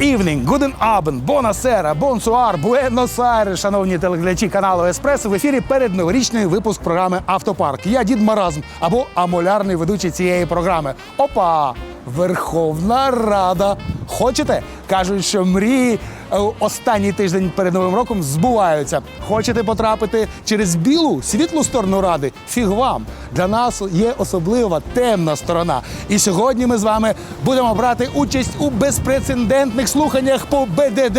Evening, Абен, Бонасера, Бонсуар, bonsoir, Буенос Айрес, шановні телеглядачі каналу Еспресо. В ефірі передноворічний випуск програми Автопарк. Я дід Маразм або амолярний ведучий цієї програми. Опа! Верховна Рада. Хочете? Кажуть, що мрії останній тиждень перед новим роком збуваються. Хочете потрапити через білу світлу сторону ради? Фіг вам. Для нас є особлива темна сторона. І сьогодні ми з вами будемо брати участь у безпрецедентних слуханнях по БДД.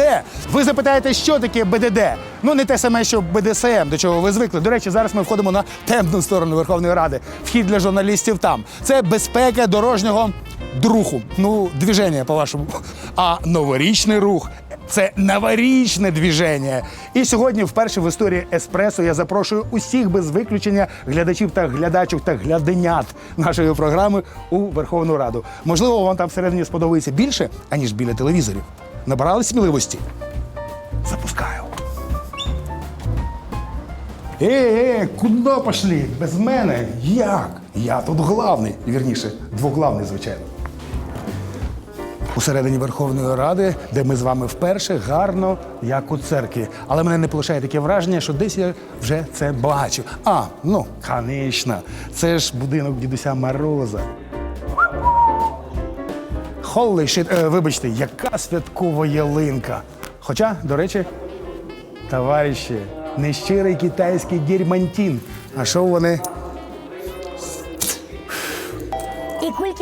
Ви запитаєте, що таке БДД? Ну не те саме, що БДСМ, до чого ви звикли. До речі, зараз ми входимо на темну сторону Верховної Ради. Вхід для журналістів там. Це безпека дорожнього друху. Ну, движення, по-вашому. А новорічний рух це новорічне движення. І сьогодні, вперше в історії Еспресо, я запрошую усіх без виключення глядачів та глядачок та гляденят нашої програми у Верховну Раду. Можливо, вам там всередині сподобається більше, аніж біля телевізорів. Набрали сміливості? Запускаю. Е, е, куди пішли? Без мене? Як? Я тут главний. Вірніше, двоглавний, звичайно. Усередині Верховної Ради, де ми з вами вперше, гарно, як у церкві. Але мене не полишає таке враження, що десь я вже це бачив. А, ну, звісно, це ж будинок дідуся Мороза. Холли shit, е, вибачте, яка святкова ялинка. Хоча, до речі, товариші, нещирий китайський дірмантін. А що вони?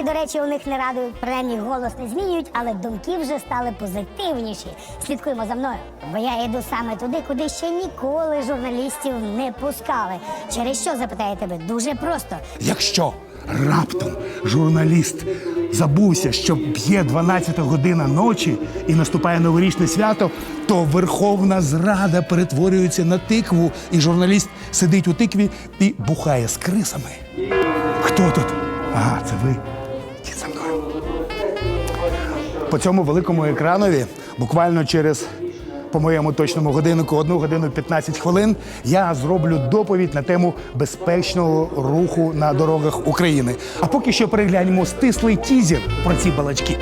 До речі, у них не радують, принаймні голос не змінюють, але думки вже стали позитивніші. Слідкуємо за мною, бо я йду саме туди, куди ще ніколи журналістів не пускали. Через що запитаєте ви? Дуже просто. Якщо раптом журналіст забувся, що б'є 12 година ночі і наступає новорічне свято, то Верховна Зрада перетворюється на тикву, і журналіст сидить у тикві і бухає з крисами. Хто тут? Ага, це ви. По цьому великому екранові буквально через. По моєму точному годиннику, 1 годину 15 хвилин, я зроблю доповідь на тему безпечного руху на дорогах України. А поки що перегляньмо стислий тізер про ці балачки.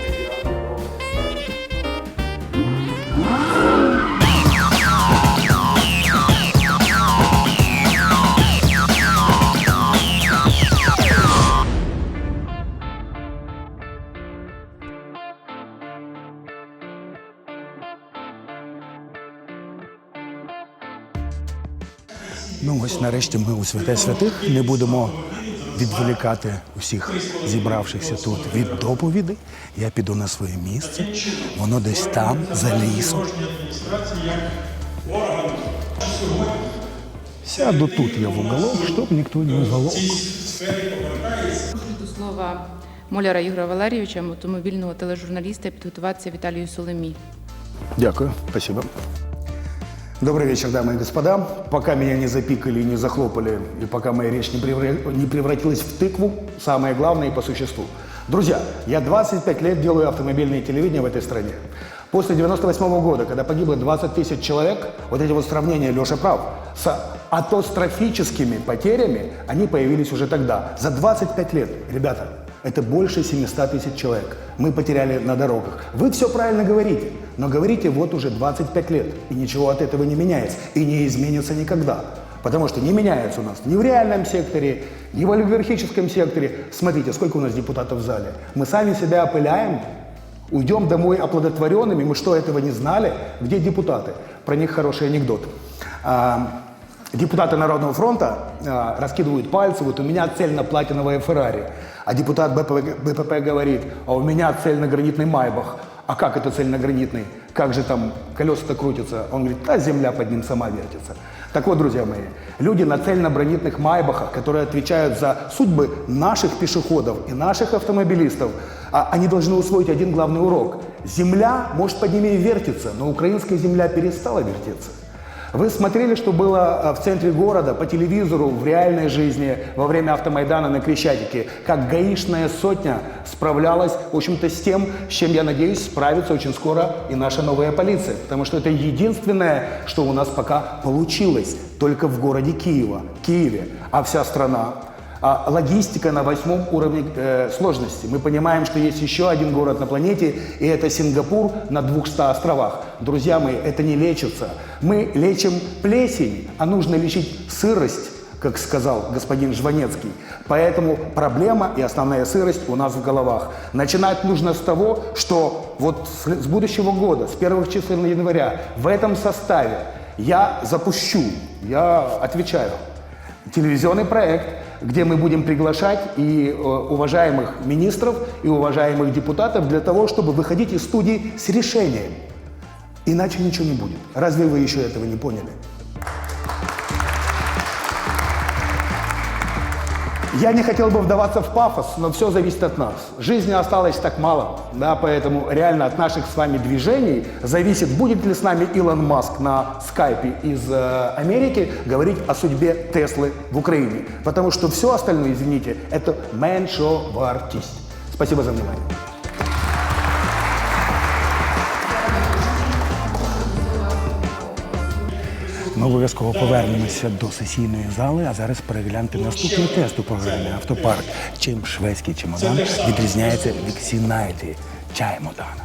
Нарешті ми у святе святих не будемо відволікати усіх зібравшихся тут від доповіді. Я піду на своє місце. Воно десь там, за лісом. Сяду тут я в уголок, щоб ніхто не уголок. До слова Моляра Ігоря Валерійовича, автомобільного тележурналіста, підготуватися Віталію Соломі. Дякую, спасибо. Добрый вечер, дамы и господа. Пока меня не запикали и не захлопали, и пока моя речь не, превра- не превратилась в тыкву, самое главное и по существу. Друзья, я 25 лет делаю автомобильное телевидение в этой стране. После 98 года, когда погибло 20 тысяч человек, вот эти вот сравнения, Леша прав, с атострофическими потерями, они появились уже тогда. За 25 лет, ребята, это больше 700 тысяч человек. Мы потеряли на дорогах. Вы все правильно говорите, но говорите вот уже 25 лет, и ничего от этого не меняется, и не изменится никогда. Потому что не меняется у нас ни в реальном секторе, ни в олигархическом секторе. Смотрите, сколько у нас депутатов в зале. Мы сами себя опыляем, уйдем домой оплодотворенными. Мы что, этого не знали? Где депутаты? Про них хороший анекдот. А, Депутаты Народного фронта а, раскидывают пальцы, вот у меня цель на платиновое Феррари. А депутат БП, БПП говорит, а у меня цель на гранитный Майбах. А как это цель на гранитный? Как же там колеса-то крутятся? Он говорит, да земля под ним сама вертится. Так вот, друзья мои, люди на цельнобронитных майбахах, которые отвечают за судьбы наших пешеходов и наших автомобилистов, а, они должны усвоить один главный урок. Земля, может, под ними и вертится, но украинская земля перестала вертеться. Вы смотрели, что было э, в центре города, по телевизору, в реальной жизни, во время автомайдана на Крещатике, как гаишная сотня справлялась, в общем-то, с тем, с чем, я надеюсь, справится очень скоро и наша новая полиция. Потому что это единственное, что у нас пока получилось только в городе Киева, Киеве. А вся страна А логистика на восьмом уровне э, сложности. Мы понимаем, что есть еще один город на планете, и это Сингапур на 200 островах. Друзья мои, это не лечится. Мы лечим плесень, а нужно лечить сырость, как сказал господин Жванецкий. Поэтому проблема и основная сырость у нас в головах. Начинать нужно с того, что вот с, будущего года, с первых чисел января, в этом составе я запущу, я отвечаю, телевизионный проект, где мы будем приглашать и э, уважаемых министров, и уважаемых депутатов для того, чтобы выходить из студии с решением. Иначе ничего не будет. Разве вы еще этого не поняли? Я не хотел бы вдаваться в пафос, но все зависит от нас. Жизни осталось так мало, да, поэтому реально от наших с вами движений зависит, будет ли с нами Илон Маск на скайпе из э, Америки говорить о судьбе Теслы в Украине. Потому что все остальное, извините, это меншовартість. Спасибо за внимание. Обов'язково повернемося до сесійної зали, а зараз перегляньте наступний тест у програмі Автопарк. Чим шведський чемодан відрізняється від Сінайті чаймодана.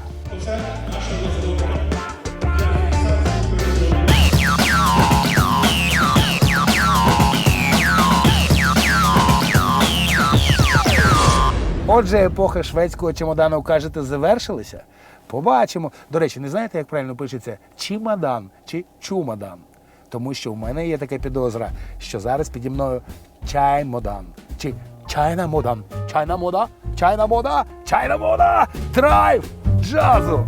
Отже, епоха шведського чемодану, кажете, завершилася? Побачимо. До речі, не знаєте, як правильно пишеться чемодан чи чумадан? Тому що в мене є така підозра, що зараз піді мною чаймодан чи чайна модан. Чайна мода, чайна мода, чайна мода, драйв джазу.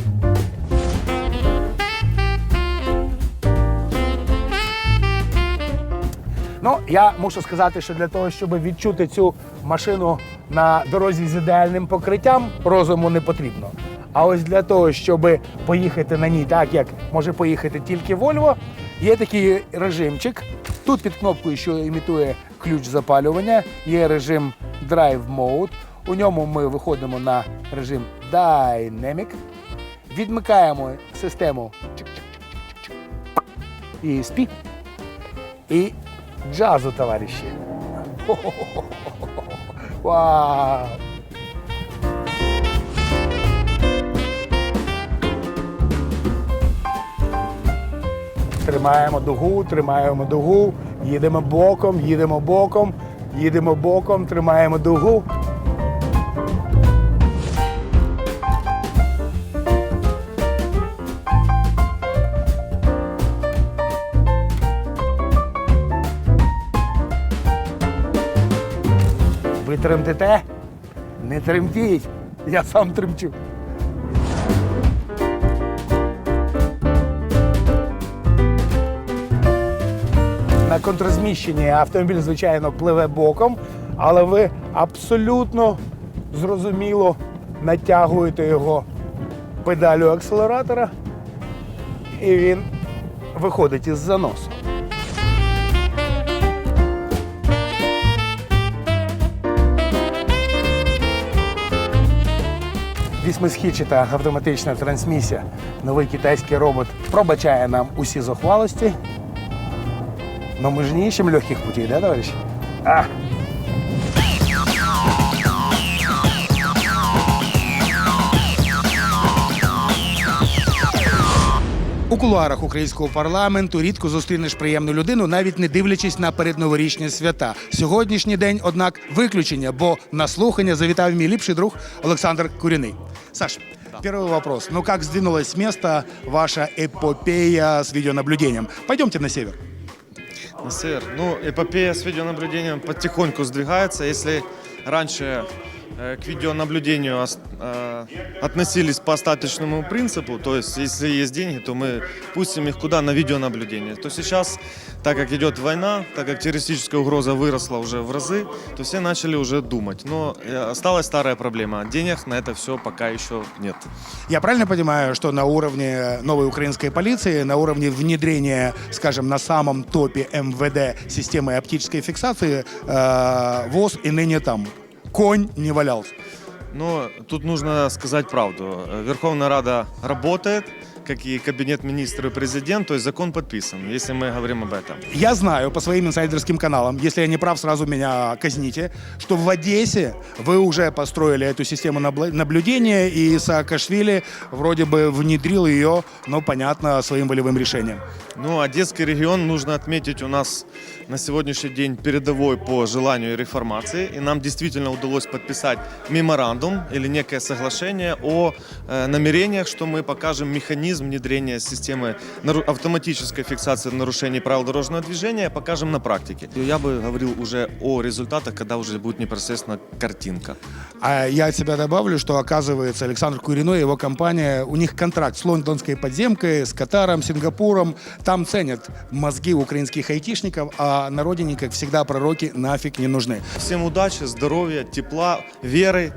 Ну, я мушу сказати, що для того, щоб відчути цю машину на дорозі з ідеальним покриттям, розуму не потрібно. А ось для того, щоб поїхати на ній так, як може поїхати тільки Volvo, є такий режимчик. Тут під кнопкою, що імітує ключ запалювання, є режим Drive Mode. У ньому ми виходимо на режим Dynamic, відмикаємо систему ESP и джазу, товарищи. Вау! Тримаємо дугу, тримаємо дугу, їдемо боком, їдемо боком, їдемо боком, тримаємо дугу. Ви тремтите? Не тремтіть. Я сам тремчу. На контрзміщенні автомобіль, звичайно, пливе боком, але ви абсолютно зрозуміло натягуєте його педалю акселератора, і він виходить із заносу. Вісьмисхідчата автоматична трансмісія. Новий китайський робот пробачає нам усі зухвалості. Но мы же не ищем легких путей, да, товарищ? А! У кулуарах українського парламенту рідко зустрінеш приємну людину, навіть не дивлячись на передноворічні свята. Сьогоднішній день, однак, виключення, бо на слухання завітав мій ліпший друг Олександр Куріний. Саш, первый вопрос. Ну как сдвинулась с места ваша эпопея с видеонаблюдением? Пойдемте на север. Север. Ну, эпопея с видеонаблюдением потихоньку сдвигается. Если раньше к видеонаблюдению э, относились по остаточному принципу, то есть если есть деньги, то мы пустим их куда на видеонаблюдение, то сейчас, так как идет война, так как террористическая угроза выросла уже в разы, то все начали уже думать. Но э, осталась старая проблема. Денег на это все пока еще нет. Я правильно понимаю, что на уровне новой украинской полиции, на уровне внедрения, скажем, на самом топе МВД системы оптической фиксации, э, ВОЗ и ныне там конь не валялся? Но тут нужно сказать правду. Верховная Рада работает, как и кабинет министров и президент, то есть закон подписан, если мы говорим об этом. Я знаю по своим инсайдерским каналам, если я не прав, сразу меня казните, что в Одессе вы уже построили эту систему наблюдения, и Саакашвили вроде бы внедрил ее, ну, понятно, своим волевым решением. Ну, Одесский регион, нужно отметить, у нас на сегодняшний день передовой по желанию реформации, и нам действительно удалось подписать меморандум или некое соглашение о э, намерениях, что мы покажем механизм внедрения системы автоматической фиксации нарушений правил дорожного движения, покажем на практике. Я бы говорил уже о результатах, когда уже будет непосредственно картинка. А я от себя добавлю, что, оказывается, Александр Куриной и его компания, у них контракт с лондонской подземкой, с Катаром, Сингапуром. Там ценят мозги украинских айтишников, а на родине, как всегда, пророки нафиг не нужны. Всем удачи, здоровья, тепла, веры,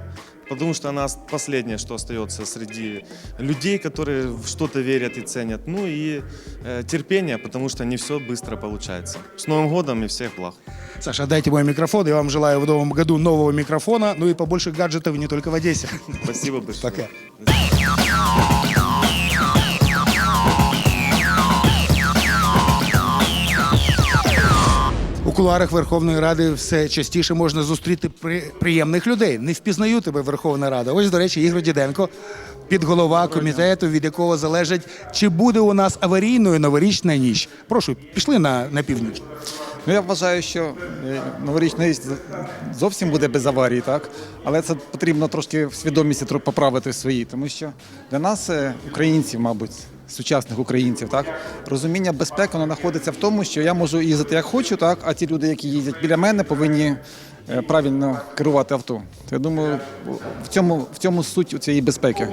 потому что она последнее, что остается среди людей, которые в что-то верят и ценят. Ну и э, терпения, потому что не все быстро получается. С Новым годом и всех благ. Саша, дайте мой микрофон. Я вам желаю в новом году нового микрофона, ну и побольше гаджетов не только в Одессе. Спасибо большое. Пока. Кулуарах Верховної Ради все частіше можна зустріти при... приємних людей. Не впізнаю тебе Верховна Рада. Ось, до речі, Ігор Діденко, підголова комітету, від якого залежить, чи буде у нас аварійною новорічна ніч. Прошу, пішли на, на північ. Ну, я вважаю, що е, новорічна ніч зовсім буде без аварії, так? Але це потрібно трошки в свідомості тро- поправити свої, тому що для нас, е, українців, мабуть, сучасних українців, так, розуміння безпеки воно знаходиться в тому, що я можу їздити як хочу, так, а ті люди, які їздять біля мене, повинні е, правильно керувати авто. То я думаю, в цьому, в цьому суть цієї безпеки.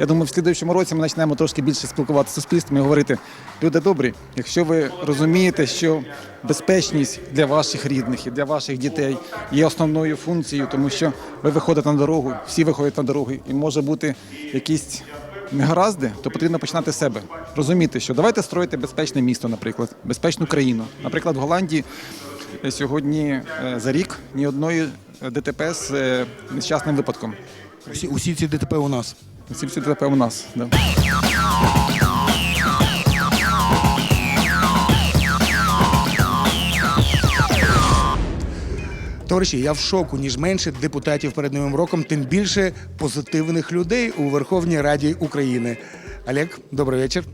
Я думаю, в слідуючому році ми почнемо трошки більше спілкуватися з суспільством і говорити, люди добрі, якщо ви розумієте, що безпечність для ваших рідних і для ваших дітей є основною функцією, тому що ви виходите на дорогу, всі виходять на дорогу, і може бути якісь негаразди, то потрібно починати з себе. Розуміти, що давайте строїти безпечне місто, наприклад, безпечну країну. Наприклад, в Голландії е, сьогодні е, за рік ні одної е, ДТП з нещасним випадком. Усі, усі ці ДТП у нас. Ці всі тепер у нас. Да. Товариші, я в шоку. Ніж менше депутатів перед новим роком, тим більше позитивних людей у Верховній Раді України. Олег, добрий вечір.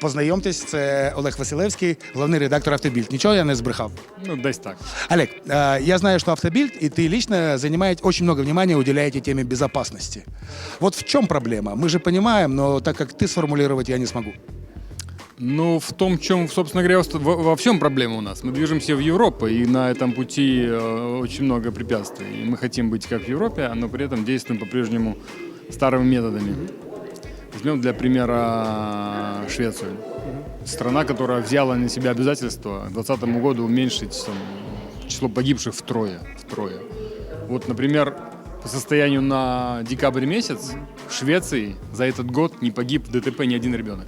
Познайомтесь, це Олег Василевський, головний редактор Автобільд. Нічого я не збрехав. Ну, десь так. Олег, э, я знаю, что Автобильд и ты лично занимаете очень много внимания уделяете теме безопасности. Вот в чем проблема? Мы же понимаем, но так как ты сформулировать я не смогу. Ну, в том, в чем, собственно говоря, во, во всем проблема у нас. Мы движемся в Европу, и на этом пути э, очень много препятствий. И мы хотим быть как в Европе, но при этом действуем по-прежнему старыми методами. Возьмем для примера Швецию. Страна, которая взяла на себя обязательство к 2020 году уменьшить там, число погибших втрое. втрое. Вот, например, по состоянию на декабрь месяц в Швеции за этот год не погиб в ДТП ни один ребенок.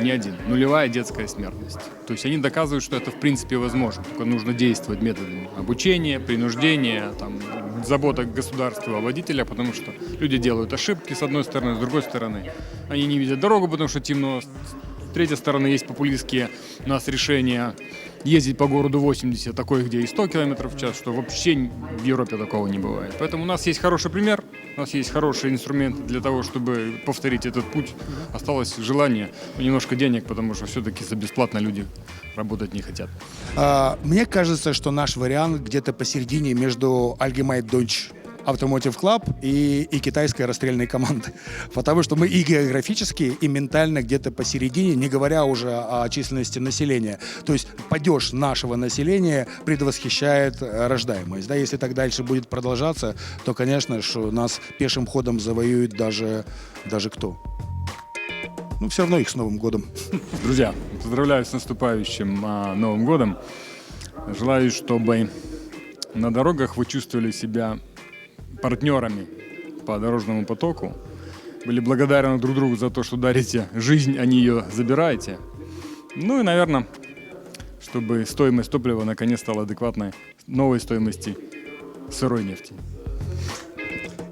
Ни один. Нулевая детская смертность. То есть они доказывают, что это в принципе возможно. Только нужно действовать методами обучения, принуждения, там, забота государства о водителях, потому что люди делают ошибки с одной стороны, с другой стороны. Они не видят дорогу, потому что темно. С третьей стороны есть популистские у нас решения ездить по городу 80, такой, где и 100 км в час, что вообще в Европе такого не бывает. Поэтому у нас есть хороший пример, у нас есть хорошие инструменты для того, чтобы повторить этот путь. Осталось желание, ну, немножко денег, потому что все-таки за бесплатно люди работать не хотят. А, Мне кажется, что наш вариант где-то посередине между Allgemeine Deutsch Automotive Club и, и китайской расстрельной команды. Потому что мы и географически, и ментально где-то посередине, не говоря уже о численности населения. То есть падеж нашего населения предвосхищает э, рождаемость. Да, если так дальше будет продолжаться, то, конечно, что нас пешим ходом завоюет даже, даже кто. Ну, все равно их с Новым годом. Друзья, поздравляю с наступающим а, Новым годом. Желаю, чтобы на дорогах вы чувствовали себя партнерами по дорожному потоку, были благодарны друг другу за то, что дарите жизнь, а не ее забираете. Ну и, наверное, чтобы стоимость топлива наконец стала адекватной новой стоимости сырой нефти.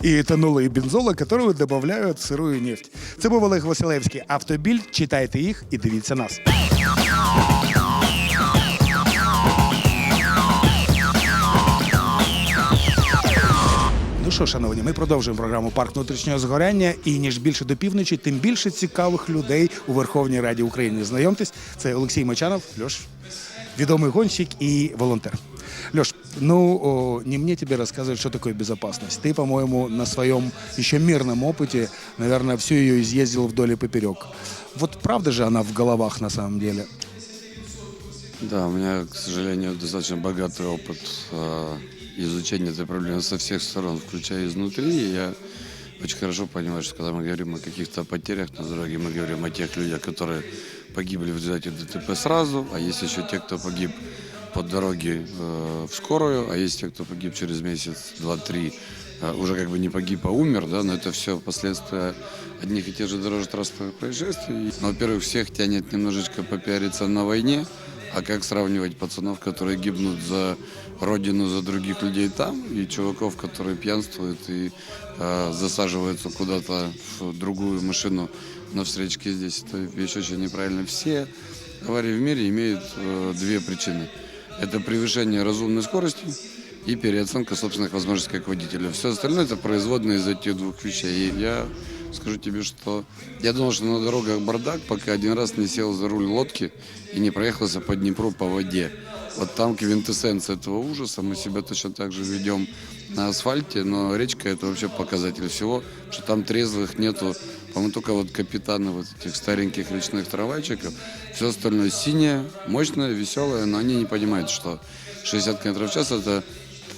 и этанола и бензола, которые добавляют в сырую нефть. Це був Олег Василевський. Автобіль. Читайте їх і дивіться нас. що, шановні, ми продовжуємо програму Парк внутрішнього згоряння. І ніж більше до півночі, тим більше цікавих людей у Верховній Раді України. Знайомтесь, це Олексій Мочанов, Льош, відомий гонщик і волонтер. Леш, ну о, не мне тебе рассказывать, что такое безопасность. Ты, по-моему, на своем еще мирном опыте, наверное, всю ее изъездил вдоль и поперек. Вот правда же она в головах на самом деле? Да, у меня, к сожалению, достаточно богатый опыт э, изучения этой проблемы со всех сторон, включая изнутри. И я очень хорошо понимаю, что когда мы говорим о каких-то потерях на дороге, мы говорим о тех людях, которые погибли в результате ДТП сразу, а есть еще те, кто погиб по дороге э, в скорую, а есть те, кто погиб через месяц, два, три, э, уже как бы не погиб, а умер, да, но это все последствия одних и тех же дорожно-транспортных происшествий. Но, во-первых, всех тянет немножечко попиариться на войне, а как сравнивать пацанов, которые гибнут за родину, за других людей там, и чуваков, которые пьянствуют и э, засаживаются куда-то в другую машину на встречке здесь? Это вещь очень неправильно. Все аварии в мире имеют э, две причины. Это превышение разумной скорости и переоценка собственных возможностей как водителя. Все остальное это производные из этих двух вещей. И я скажу тебе, что я думал, что на дорогах бардак, пока один раз не сел за руль лодки и не проехался по Днепру по воде. Вот там квинтэссенция этого ужаса. Мы себя точно так же ведем на асфальте, но речка это вообще показатель всего, что там трезвых нету. По-моему, только вот капитаны вот этих стареньких речных трамвайчиков. Все остальное синее, мощное, веселое, но они не понимают, что 60 км в час это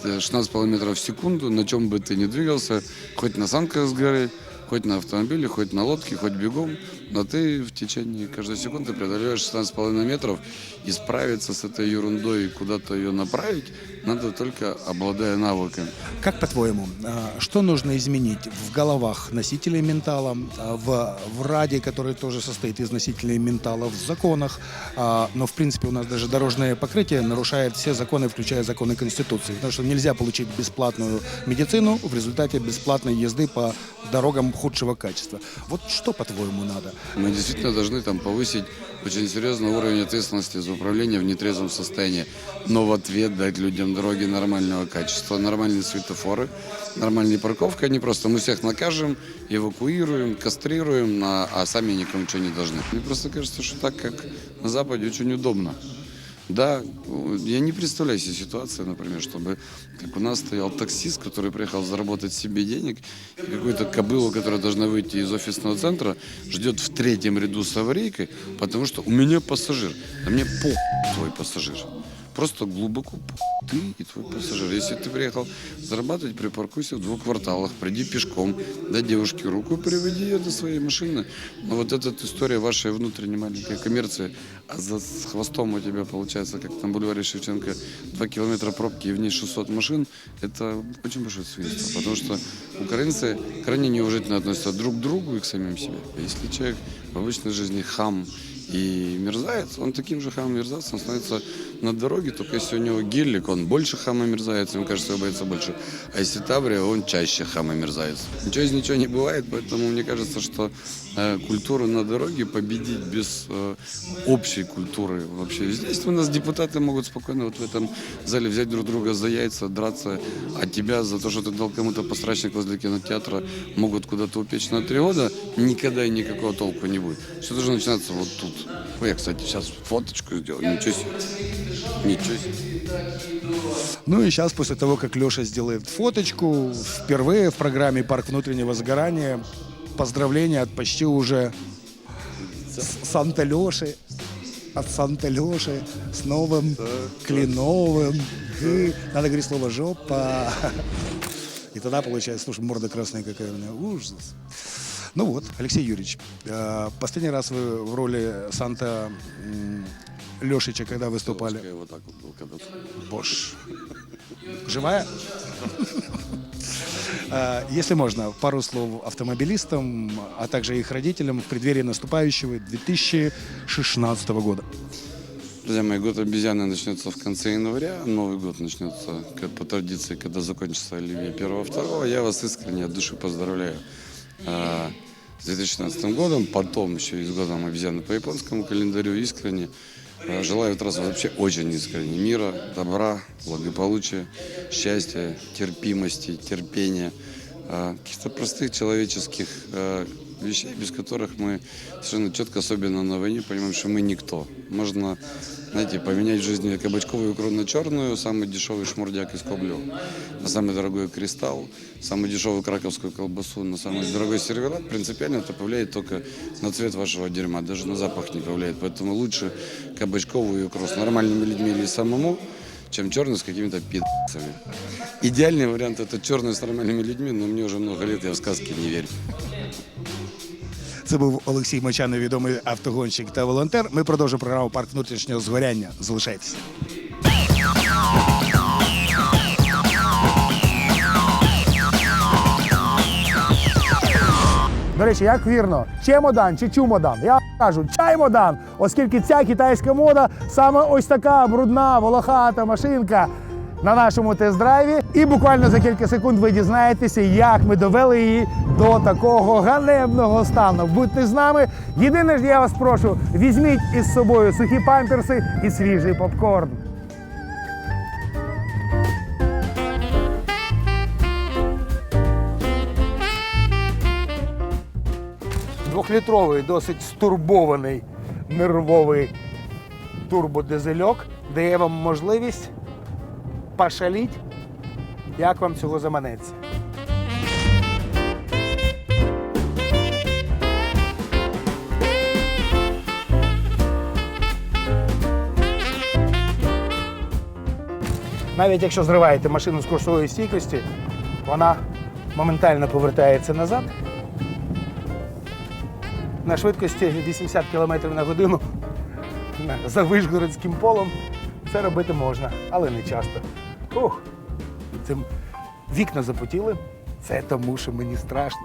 16,5 метров в секунду, на чем бы ты ни двигался, хоть на санках с горы, хоть на автомобиле, хоть на лодке, хоть бегом, но ты в течение каждой секунды преодолеваешь 16,5 метров и справиться с этой ерундой и куда-то ее направить надо только обладая навыками. Как по-твоему, а, что нужно изменить в головах носителей ментала, а, в, в Раде, который тоже состоит из носителей ментала, в законах, а, но в принципе у нас даже дорожное покрытие нарушает все законы, включая законы Конституции, потому что нельзя получить бесплатную медицину в результате бесплатной езды по дорогам худшего качества. Вот что, по-твоему, надо? Мы действительно должны там повысить очень серьезный уровень ответственности за управление в нетрезвом состоянии, но в ответ дать людям дороги нормального качества, нормальные светофоры, нормальные парковки, а не просто мы всех накажем, эвакуируем, кастрируем, а, а сами никому ничего не должны. Мне просто кажется, что так, как на Западе, очень удобно. Да, я не представляю себе ситуацию, например, чтобы как у нас стоял таксист, который приехал заработать себе денег, и какую-то кобылу, которая должна выйти из офисного центра, ждет в третьем ряду с аварийкой, потому что у меня пассажир. А мне по твой пассажир. Просто глубоко ты и твой пассажир. Если ты приехал зарабатывать, припаркуйся в двух кварталах, приди пешком, дай девушке руку приведи ее до своей машины. Но вот эта история вашей внутренней маленькой коммерции, а за хвостом у тебя получается, как на бульваре Шевченко, 2 километра пробки и в ней 600 машин, это очень большое свидетельство, потому что украинцы крайне неуважительно относятся друг к другу и к самим себе. Если человек в обычной жизни хам и мерзавец, он таким же хамом мерзавцем становится на дороге, только если у него гелик, он больше хама мерзавец, ему кажется, его боится больше. А если Таврия, он чаще хам и мерзавец. Ничего из ничего не бывает, поэтому мне кажется, что э, культуру на дороге победить без э, общей культуры вообще. Здесь у нас депутаты могут спокойно вот в этом зале взять друг друга за яйца, драться, а тебя за то, что ты дал кому-то пострачник возле кинотеатра, могут куда-то упечь на три года, никогда и никакого толку не будет. Все должно начинаться вот тут. Ой, я, кстати, сейчас фоточку сделаю. Ничего себе. Ничего себе. Ну и сейчас, после того, как Леша сделает фоточку, впервые в программе «Парк внутреннего сгорания» поздравления от почти уже с- Санта Леши, от Санта Леши с новым кленовым. И надо говорить слово «жопа». И тогда получается, слушай, морда красная какая у меня, ужас. Ну вот, Алексей Юрьевич, э, последний раз вы в роли Санта Лешича, когда выступали? Я вот так вот был когда-то. Бош. Живая? А, Если можно, пару слов автомобилистам, а также их родителям в преддверии наступающего 2016 года. Друзья мои, год обезьяны начнется в конце января, Новый год начнется как по традиции, когда закончится Оливье 1-2. Я вас искренне от души поздравляю с 2016 годом, потом еще и с годом обезьяны по японскому календарю. Искренне желаю вот раз вообще очень искренне мира, добра, благополучия, счастья, терпимости, терпения, каких-то простых человеческих вещей, без которых мы совершенно четко, особенно на войне, понимаем, что мы никто. Можно, знаете, поменять в жизни кабачковую икру на черную, самый дешевый шмурдяк из Коблева, на самый дорогой кристалл, самую дешевую краковскую колбасу, на самый дорогой сервелат. Принципиально это повлияет только на цвет вашего дерьма, даже на запах не повлияет. Поэтому лучше кабачковую икру с нормальными людьми или самому, чем черный с какими-то пи***цами. Идеальный вариант это черный с нормальными людьми, но мне уже много лет, я в сказки не верю. Це був Олексій Мочан, відомий автогонщик та волонтер. Ми продовжуємо програму Парк внутрішнього згоряння. Залишайтеся. До речі, як вірно, чемодан чи чумодан? Я кажу чаймодан, оскільки ця китайська мода саме ось така брудна, волохата машинка на нашому тест-драйві. І буквально за кілька секунд ви дізнаєтеся, як ми довели її до такого ганебного стану. Будьте з нами. Єдине ж я вас прошу, візьміть із собою сухі памперси і свіжий попкорн. Двохлітровий, досить стурбований нервовий турбодизельок дає вам можливість пошаліть, як вам цього заманеться. Навіть якщо зриваєте машину з курсової стійкості, вона моментально повертається назад на швидкості 80 км на годину за Вишгородським полом це робити можна, але не часто. Ух, цим вікна запотіли. Це тому, що мені страшно.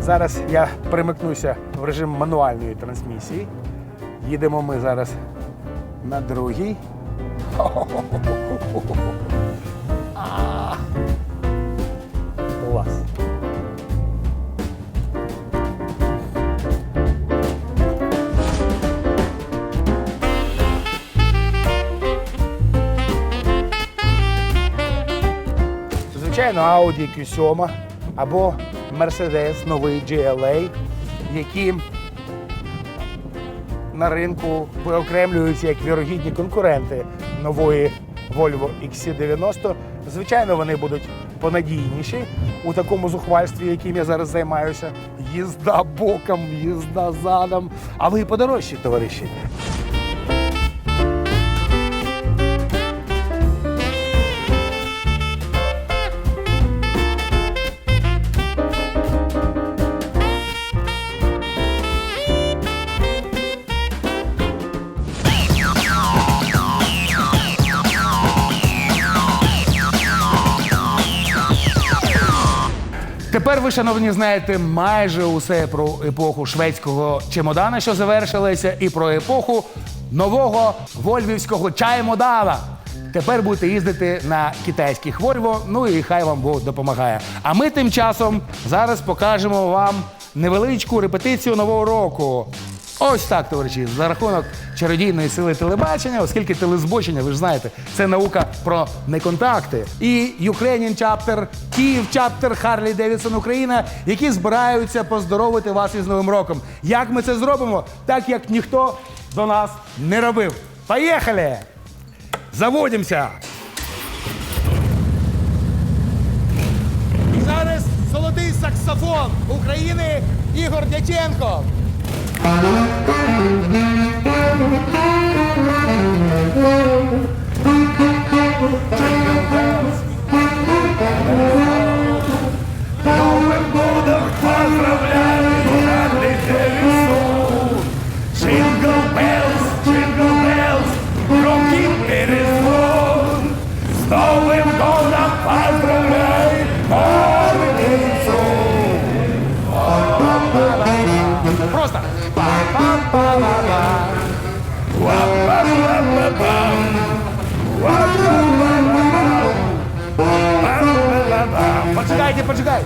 Зараз я перемикнуся в режим мануальної трансмісії. Їдемо ми зараз на другій. Клас. Звичайно, Audi Q7 або Mercedes новий GLA, які на ринку виокремлюються як вірогідні конкуренти нової Volvo XC90. Звичайно, вони будуть понадійніші у такому зухвальстві, яким я зараз займаюся. Їзда боком, їзда задом, але і подорожчі, товариші. Тепер ви, шановні, знаєте майже усе про епоху шведського чемодана, що завершилася, і про епоху нового вольвівського чаймодана. Тепер будете їздити на китайських Вольво, ну і хай вам Бог допомагає. А ми тим часом зараз покажемо вам невеличку репетицію нового року. Ось так, товариші, за рахунок чародійної сили телебачення, оскільки телезбочення, ви ж знаєте, це наука про неконтакти. І Ukrainian Chapter, Київ Chapter, Харлі Девідсон Україна, які збираються поздоровити вас із Новим роком. Як ми це зробимо? Так як ніхто до нас не робив. Поїхали! Заводимося! Зараз золотий саксофон України Ігор Дяченко. Thank you. vai, depois de gás.